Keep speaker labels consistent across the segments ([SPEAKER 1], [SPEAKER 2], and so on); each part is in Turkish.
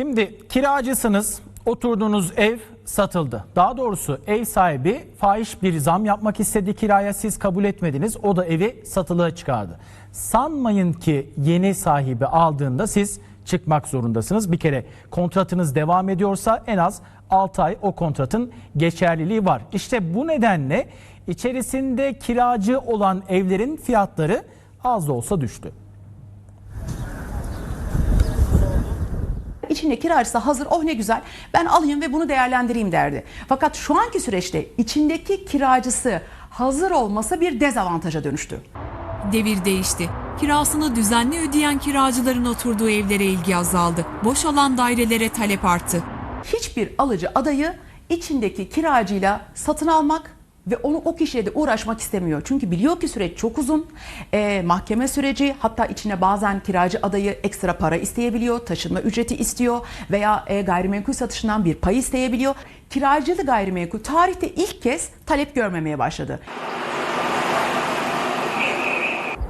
[SPEAKER 1] Şimdi kiracısınız, oturduğunuz ev satıldı. Daha doğrusu ev sahibi fahiş bir zam yapmak istedi kiraya siz kabul etmediniz. O da evi satılığa çıkardı. Sanmayın ki yeni sahibi aldığında siz çıkmak zorundasınız. Bir kere kontratınız devam ediyorsa en az 6 ay o kontratın geçerliliği var. İşte bu nedenle içerisinde kiracı olan evlerin fiyatları az da olsa düştü.
[SPEAKER 2] İçinde kiracısı hazır oh ne güzel ben alayım ve bunu değerlendireyim derdi. Fakat şu anki süreçte içindeki kiracısı hazır olmasa bir dezavantaja dönüştü.
[SPEAKER 3] Devir değişti. Kirasını düzenli ödeyen kiracıların oturduğu evlere ilgi azaldı. Boşalan dairelere talep arttı.
[SPEAKER 2] Hiçbir alıcı adayı içindeki kiracıyla satın almak ve onu o kişiyle de uğraşmak istemiyor. Çünkü biliyor ki süreç çok uzun. Ee, mahkeme süreci hatta içine bazen kiracı adayı ekstra para isteyebiliyor, taşınma ücreti istiyor veya e, gayrimenkul satışından bir pay isteyebiliyor. Kiracılı gayrimenkul tarihte ilk kez talep görmemeye başladı.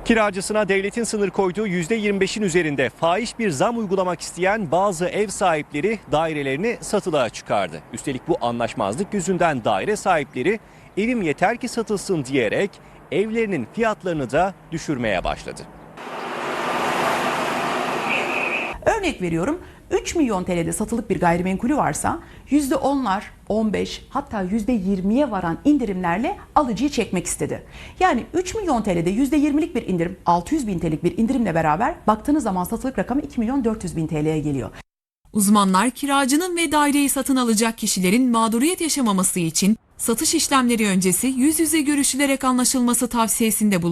[SPEAKER 4] Kiracısına devletin sınır koyduğu %25'in üzerinde fahiş bir zam uygulamak isteyen bazı ev sahipleri dairelerini satılığa çıkardı. Üstelik bu anlaşmazlık yüzünden daire sahipleri evim yeter ki satılsın diyerek evlerinin fiyatlarını da düşürmeye başladı.
[SPEAKER 2] Örnek veriyorum 3 milyon TL'de satılık bir gayrimenkulü varsa %10'lar, 15 hatta %20'ye varan indirimlerle alıcıyı çekmek istedi. Yani 3 milyon TL'de %20'lik bir indirim 600 bin TL'lik bir indirimle beraber baktığınız zaman satılık rakamı 2 milyon 400 bin TL'ye geliyor.
[SPEAKER 3] Uzmanlar kiracının ve daireyi satın alacak kişilerin mağduriyet yaşamaması için satış işlemleri öncesi yüz yüze görüşülerek anlaşılması tavsiyesinde bulundu.